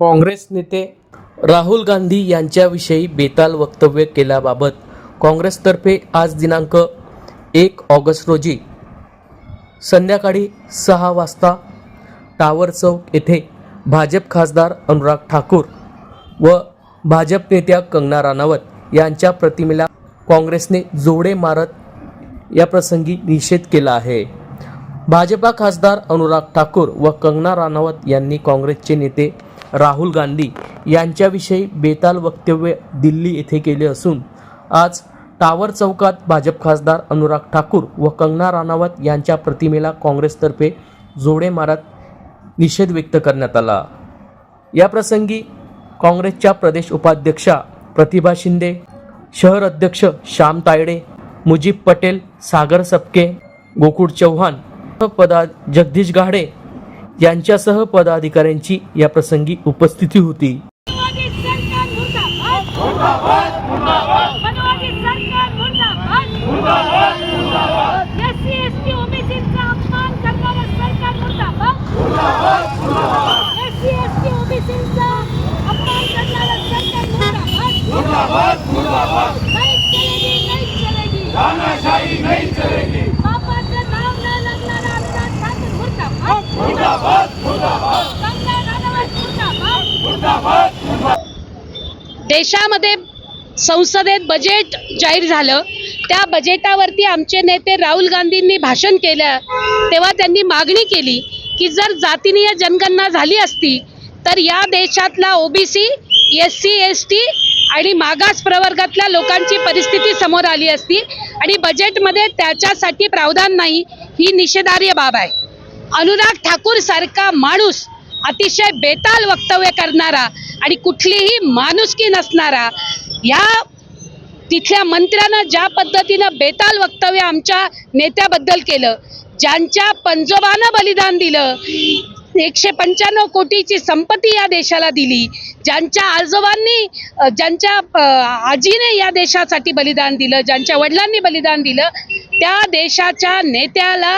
काँग्रेस नेते राहुल गांधी यांच्याविषयी बेताल वक्तव्य केल्याबाबत काँग्रेसतर्फे आज दिनांक एक ऑगस्ट रोजी संध्याकाळी सहा वाजता टावर चौक येथे भाजप खासदार अनुराग ठाकूर व भाजप नेत्या कंगना राणावत यांच्या प्रतिमेला काँग्रेसने जोडे मारत या प्रसंगी निषेध केला आहे. भाजपा खासदार अनुराग ठाकूर व कंगना राणावत यांनी काँग्रेसचे नेते राहुल गांधी यांच्याविषयी बेताल वक्तव्य दिल्ली येथे केले असून आज टावर चौकात भाजप खासदार अनुराग ठाकूर व कंगना राणावत यांच्या प्रतिमेला काँग्रेसतर्फे जोडे मारत निषेध व्यक्त करण्यात आला. याप्रसंगी काँग्रेसच्या प्रदेश उपाध्यक्षा प्रतिभा शिंदे शहर अध्यक्ष श्याम तायडे मुजीब पटेल सागर सपके गोकुळ चव्हाण पदा जगदीश गाडे यांच्यासह पदाधिकाऱ्यांची या प्रसंगी उपस्थिती होती. देशामध्ये संसदेत बजेट जाहीर झालं. त्या बजेटावरती आमचे नेते राहुल गांधींनी भाषण केलं. तेव्हा त्यांनी मागणी केली की जर जातीनीय जनगणना झाली असती तर या देशातला OBC S C S T आणि मागास प्रवर्गातल्या लोकांची परिस्थिती समोर आली असती आणि बजेटमध्ये त्याच्यासाठी प्रावधान नाही ही निषेधार्य बाब आहे. अनुराग ठाकूर सारखा माणूस अतिशय बेताल वक्तव्य करणारा आणि कुठलीही माणुसकी नसणारा या तिथल्या मंत्र्यानं ज्या पद्धतीनं बेताल वक्तव्य आमच्या नेत्याबद्दल केलं ज्यांच्या पंजोबानं बलिदान दिलं एकशे पंच्याण्णव कोटीची संपत्ती या देशाला दिली ज्यांच्या आजोबांनी ज्यांच्या आजीने या देशासाठी बलिदान दिलं ज्यांच्या वडिलांनी बलिदान दिलं त्या देशाच्या नेत्याला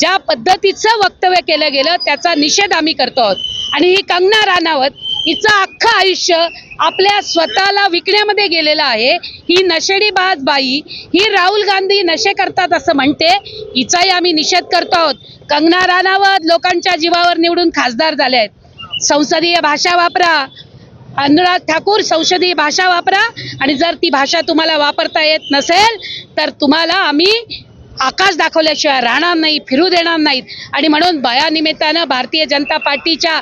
ज्या पद्धतीचं वक्तव्य केलं गेलं त्याचा निषेध आम्ही करतो आहोत. आणि ही कंगना राणावत हिचं अख्खं आयुष्य आपल्या स्वतःला विकण्यामध्ये गेलेलं आहे. ही नशेडीबाज बाई ही राहुल गांधी नशे करतात असं म्हणते हिचाही आम्ही निषेध करतो आहोत. कंगना राणावत लोकांच्या जीवावर निवडून खासदार झाले आहेत. संसदीय भाषा वापरा. अनुराग ठाकूर संसदीय भाषा वापरा. आणि जर ती भाषा तुम्हाला वापरता येत नसेल तर तुम्हाला आम्ही आकाश दाखवल्याशिवाय राहणार नाही फिरू देणार नाहीत. आणि म्हणून भयानिमित्तानं भारतीय जनता पार्टीच्या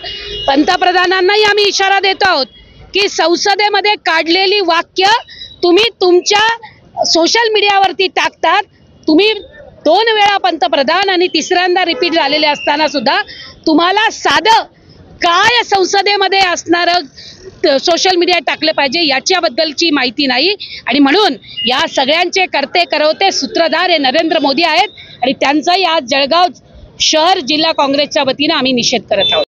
पंतप्रधानांनाही आम्ही इशारा देतो आहोत की संसदेमध्ये काढलेली वाक्य तुम्ही तुमच्या सोशल मीडियावरती टाकतात. तुम्ही दोन वेळा पंतप्रधान आणि तिसऱ्यांदा रिपीट झालेले असताना सुद्धा तुम्हाला साधं काय संसदेमध्ये असणारं सोशल मीडियात टाकलं पाहिजे याच्याबद्दलची माहिती नाही. आणि म्हणून या सगळ्यांचे करते करवते सूत्रधार हे नरेंद्र मोदी आहेत. आणि त्यांचाही आज जळगाव शहर जिल्हा काँग्रेसच्या वतीनं आम्ही निषेध करत आहोत.